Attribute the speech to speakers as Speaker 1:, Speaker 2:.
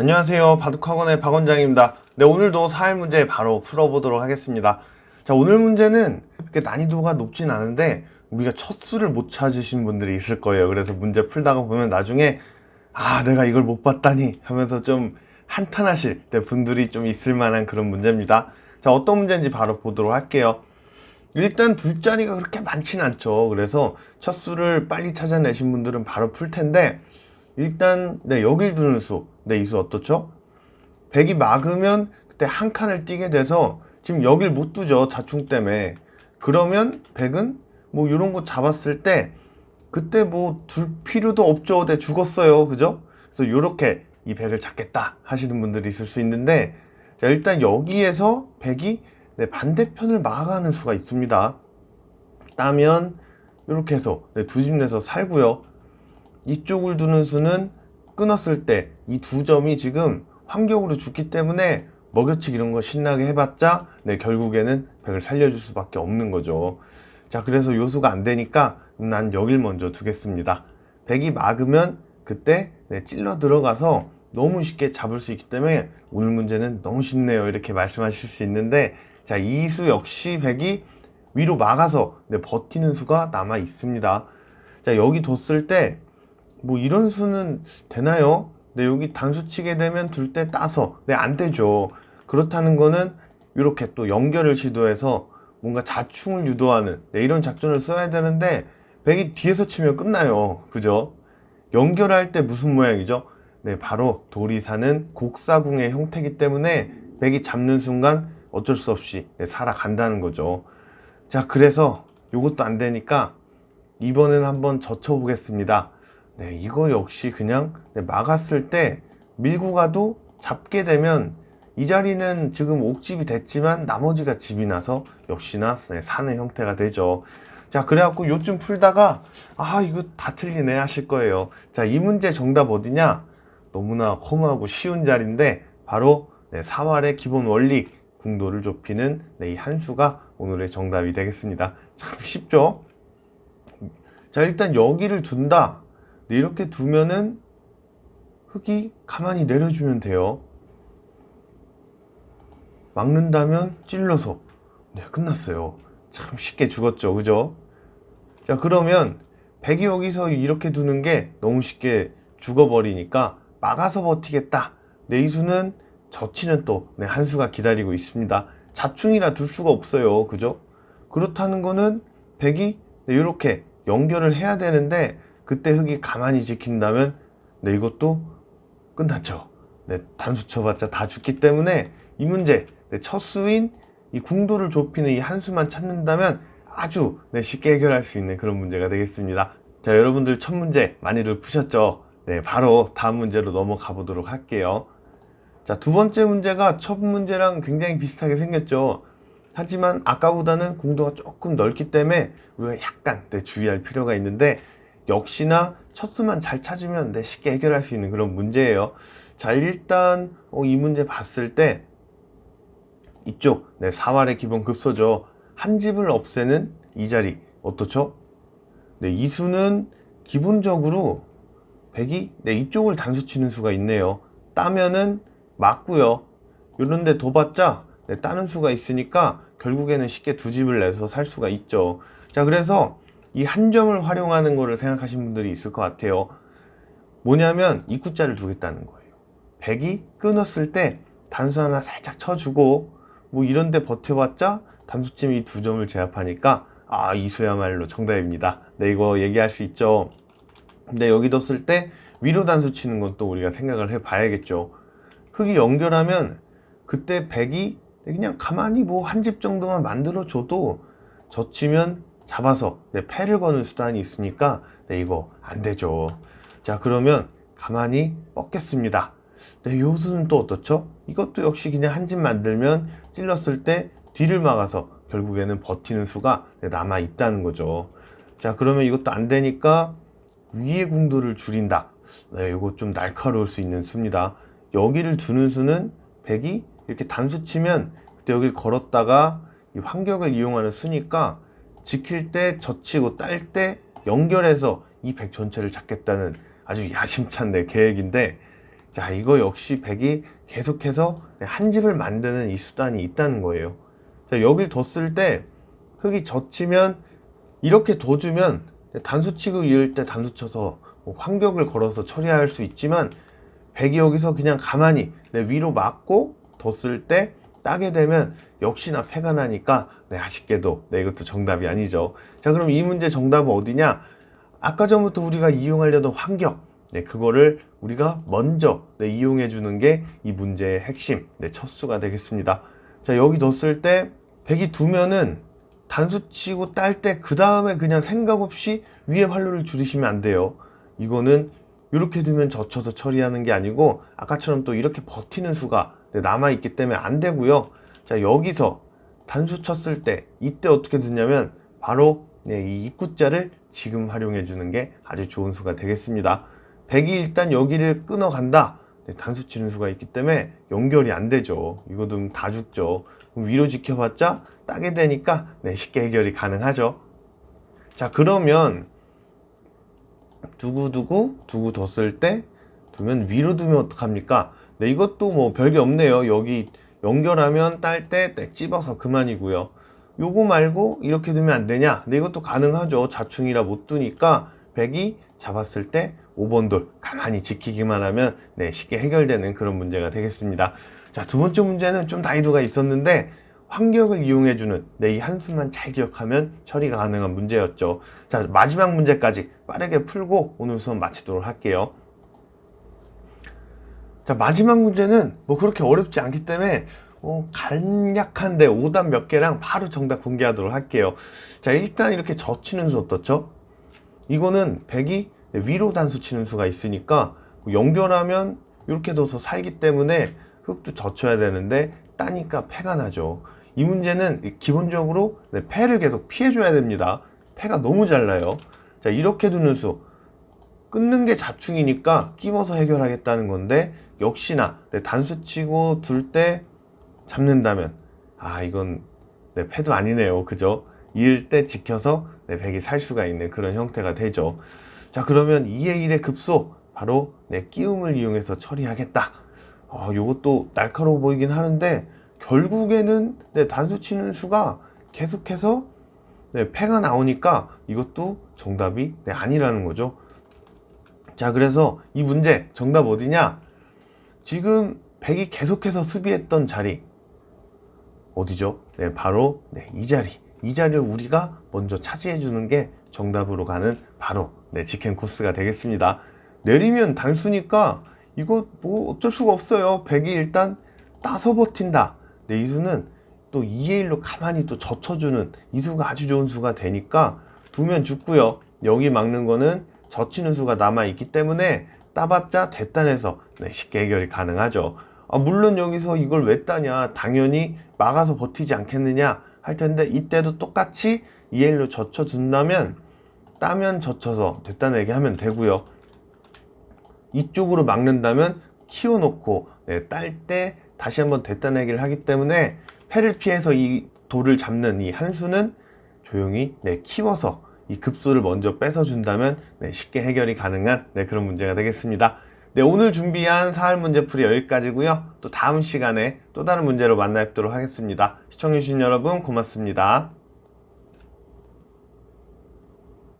Speaker 1: 안녕하세요. 바둑학원의 박원장입니다. 네, 오늘도 사회 문제 바로 풀어보도록 하겠습니다. 자, 오늘 문제는 그렇게 난이도가 높진 않은데 우리가 첫 수를 못 찾으신 분들이 있을 거예요. 그래서 문제 풀다가 보면 나중에 아, 내가 이걸 못 봤다니 하면서 좀 한탄하실 때 분들이 좀 있을 만한 그런 문제입니다. 자, 어떤 문제인지 바로 보도록 할게요. 일단 둘 자리가 그렇게 많진 않죠. 그래서 첫 수를 빨리 찾아내신 분들은 바로 풀 텐데 일단 네, 여길 두는 수. 네, 이수 어떻죠? 100이 막으면 그때 한 칸을 띄게 돼서 지금 여길 못 두죠. 자충 때문에. 그러면 100은 뭐 이런 거 잡았을 때 그때 뭐 둘 필요도 없죠. 네, 죽었어요. 그죠? 그래서 이렇게 이 100을 잡겠다 하시는 분들이 있을 수 있는데 자, 일단 여기에서 100이 네, 반대편을 막아가는 수가 있습니다. 따면 이렇게 해서 네, 두집 내서 살고요. 이쪽을 두는 수는 끊었을 때 이 두 점이 지금 환경으로 죽기 때문에 먹여치기 이런 거 신나게 해봤자 네, 결국에는 100을 살려줄 수밖에 없는 거죠. 자, 그래서 요수가 안 되니까 난 여길 먼저 두겠습니다. 100이 막으면 그때 네, 찔러 들어가서 너무 쉽게 잡을 수 있기 때문에 오늘 문제는 너무 쉽네요. 이렇게 말씀하실 수 있는데 자, 이 수 역시 100이 위로 막아서 네, 버티는 수가 남아 있습니다. 자, 여기 뒀을 때 뭐 이런 수는 되나요? 네, 여기 단수 치게 되면 둘 때 따서 네, 안 되죠. 그렇다는 거는 이렇게 또 연결을 시도해서 뭔가 자충을 유도하는 네, 이런 작전을 써야 되는데 백이 뒤에서 치면 끝나요. 그죠? 연결할 때 무슨 모양이죠? 네, 바로 돌이 사는 곡사궁의 형태이기 때문에 백이 잡는 순간 어쩔 수 없이 네, 살아간다는 거죠. 자, 그래서 이것도 안 되니까 이번엔 한번 젖혀보겠습니다. 네, 이거 역시 그냥 네, 막았을 때 밀고 가도 잡게 되면 이 자리는 지금 옥집이 됐지만 나머지가 집이 나서 역시나 네, 사는 형태가 되죠. 자, 그래갖고 요즘 풀다가 아, 이거 다 틀리네 하실 거예요. 자, 이 문제 정답 어디냐? 너무나 험하고 쉬운 자리인데 바로 네, 3할의 기본 원리 궁도를 좁히는 네, 이 한수가 오늘의 정답이 되겠습니다. 참 쉽죠? 자, 일단 여기를 둔다. 네, 이렇게 두면은 흙이 가만히 내려주면 돼요. 막는다면 찔러서 네, 끝났어요. 참 쉽게 죽었죠. 그죠? 자, 그러면 백이 여기서 이렇게 두는 게 너무 쉽게 죽어버리니까 막아서 버티겠다. 네, 이 수는 젖히는 또 네, 한 수가 기다리고 있습니다. 자충이라 둘 수가 없어요. 그죠? 그렇다는 거는 백이 네, 이렇게 연결을 해야 되는데 그때 흙이 가만히 지킨다면 네, 이것도 끝났죠. 네, 단수 쳐봤자 다 죽기 때문에 이 문제 네, 첫 수인 이 궁도를 좁히는 이 한 수만 찾는다면 아주 네, 쉽게 해결할 수 있는 그런 문제가 되겠습니다. 자, 여러분들 첫 문제 많이들 푸셨죠? 네, 바로 다음 문제로 넘어가 보도록 할게요. 자, 두 번째 문제가 첫 문제랑 굉장히 비슷하게 생겼죠. 하지만 아까보다는 궁도가 조금 넓기 때문에 우리가 약간 네, 주의할 필요가 있는데 역시나 첫 수만 잘 찾으면 네, 쉽게 해결할 수 있는 그런 문제예요. 자, 일단 어, 이 문제 봤을 때 이쪽 네, 4활의 기본 급소죠. 한 집을 없애는 이 자리 어떻죠? 네, 이 수는 기본적으로 100이 네, 이쪽을 단수 치는 수가 있네요. 따면은 맞고요. 요런데 둬봤자 네, 따는 수가 있으니까 결국에는 쉽게 두 집을 내서 살 수가 있죠. 자, 그래서 이 한 점을 활용하는 거를 생각하신 분들이 있을 것 같아요. 뭐냐면 입구자를 두겠다는 거예요. 100이 끊었을 때 단수 하나 살짝 쳐주고 뭐 이런데 버텨봤자 단수쯤 이 두 점을 제압하니까 아 이수야말로 정답입니다. 네 이거 얘기할 수 있죠. 근데 여기 뒀을 때 위로 단수 치는 건 또 우리가 생각을 해 봐야겠죠. 흙이 연결하면 그때 100이 그냥 가만히 뭐 한 집 정도만 만들어 줘도 젖히면 잡아서 네, 패를 거는 수단이 있으니까 네, 이거 안 되죠. 자 그러면 가만히 뻗겠습니다. 네, 요수는 또 어떻죠? 이것도 역시 그냥 한 집 만들면 찔렀을 때 뒤를 막아서 결국에는 버티는 수가 네, 남아 있다는 거죠. 자 그러면 이것도 안 되니까 위의 궁도를 줄인다. 네, 이거 좀 날카로울 수 있는 수입니다. 여기를 두는 수는 100이 이렇게 단수 치면 그때 여기를 걸었다가 이 환경을 이용하는 수니까 지킬 때 젖히고 딸 때 연결해서 이100 전체를 잡겠다는 아주 야심찬 내 계획인데 자, 이거 역시 백이 계속해서 네, 한 집을 만드는 이 수단이 있다는 거예요. 자, 여길 뒀을 때 흙이 젖히면 이렇게 둬주면 단수 치고 이을 때 단수 쳐서 뭐 환격을 걸어서 처리할 수 있지만 백이 여기서 그냥 가만히 내 위로 맞고 뒀을 때 따게 되면 역시나 패가 나니까 네, 아쉽게도 네, 이것도 정답이 아니죠. 자, 그럼 이 문제 정답은 어디냐? 아까 전부터 우리가 이용하려던 환경, 네, 그거를 우리가 먼저 네, 이용해 주는 게 이 문제의 핵심, 네, 첫 수가 되겠습니다. 자, 여기 뒀을 때 백이 두면은 단수 치고 딸 때 그 다음에 그냥 생각 없이 위에 활로를 줄이시면 안 돼요. 이거는 이렇게 두면 젖혀서 처리하는 게 아니고 아까처럼 또 이렇게 버티는 수가 네, 남아 있기 때문에 안 되고요. 자 여기서 단수 쳤을 때 이때 어떻게 듣냐면 바로 네, 이 입구자를 지금 활용해 주는 게 아주 좋은 수가 되겠습니다. 백이 일단 여기를 끊어 간다. 네, 단수 치는 수가 있기 때문에 연결이 안 되죠. 이거도 다 죽죠. 그럼 위로 지켜봤자 따게 되니까 네, 쉽게 해결이 가능하죠. 자 그러면 두고두고 두고 뒀을 때 두면 위로 두면 어떡합니까? 네 이것도 뭐 별게 없네요. 여기 연결하면 딸때딱 집어서 그만이고요. 요거 말고 이렇게 두면 안 되냐? 네 이것도 가능하죠. 자충이라 못 두니까 백이 잡았을 때 5번 돌 가만히 지키기만 하면 네 쉽게 해결되는 그런 문제가 되겠습니다. 자 두 번째 문제는 좀 난이도가 있었는데 환경을 이용해주는 네, 이 한수만 잘 기억하면 처리가 가능한 문제였죠. 자, 마지막 문제까지 빠르게 풀고 오늘 수업 마치도록 할게요. 자, 마지막 문제는 뭐 그렇게 어렵지 않기 때문에 어, 간략한데 오답 몇 개랑 바로 정답 공개하도록 할게요. 자, 일단 이렇게 젖히는 수 어떻죠? 이거는 백이 위로 단수 치는 수가 있으니까 연결하면 이렇게 둬서 살기 때문에 흙도 젖혀야 되는데 따니까 패가 나죠. 이 문제는 기본적으로 네, 패를 계속 피해줘야 됩니다. 패가 너무 잘 나요. 자, 이렇게 두는 수. 끊는 게 자충이니까 끼워서 해결하겠다는 건데, 역시나 네, 단수 치고 둘 때 잡는다면, 아, 이건 네, 패도 아니네요. 그죠? 이을 때 지켜서 네, 백이 살 수가 있는 그런 형태가 되죠. 자, 그러면 2의 1의 급소, 바로 네, 끼움을 이용해서 처리하겠다. 아, 요것도 날카로워 보이긴 하는데, 결국에는 네, 단수 치는 수가 계속해서 네, 패가 나오니까 이것도 정답이 네, 아니라는 거죠. 자, 그래서 이 문제 정답 어디냐? 지금 백이 계속해서 수비했던 자리 어디죠? 네, 바로 네, 이 자리. 이 자리를 우리가 먼저 차지해 주는 게 정답으로 가는 바로 네, 직행 코스가 되겠습니다. 내리면 단수니까 이거 뭐 어쩔 수가 없어요. 백이 일단 따서 버틴다. 네, 이 수는 또 2의 1로 가만히 또 젖혀주는 이 수가 아주 좋은 수가 되니까 두면 죽고요. 여기 막는 거는 젖히는 수가 남아 있기 때문에 따봤자 됐단해서 네, 쉽게 해결이 가능하죠. 아, 물론 여기서 이걸 왜 따냐? 당연히 막아서 버티지 않겠느냐 할 텐데 이때도 똑같이 2의 1로 젖혀준다면 따면 젖혀서 됐다내게 하면 되고요. 이쪽으로 막는다면 키워놓고 네, 딸때 다시 한번 됐다내기를 하기 때문에 패를 피해서 이 돌을 잡는 이 한 수는 조용히 네, 키워서 이 급소를 먼저 뺏어준다면 네, 쉽게 해결이 가능한 네, 그런 문제가 되겠습니다. 네, 오늘 준비한 사활 문제풀이 여기까지고요. 또 다음 시간에 또 다른 문제로 만나 뵙도록 하겠습니다. 시청해주신 여러분 고맙습니다.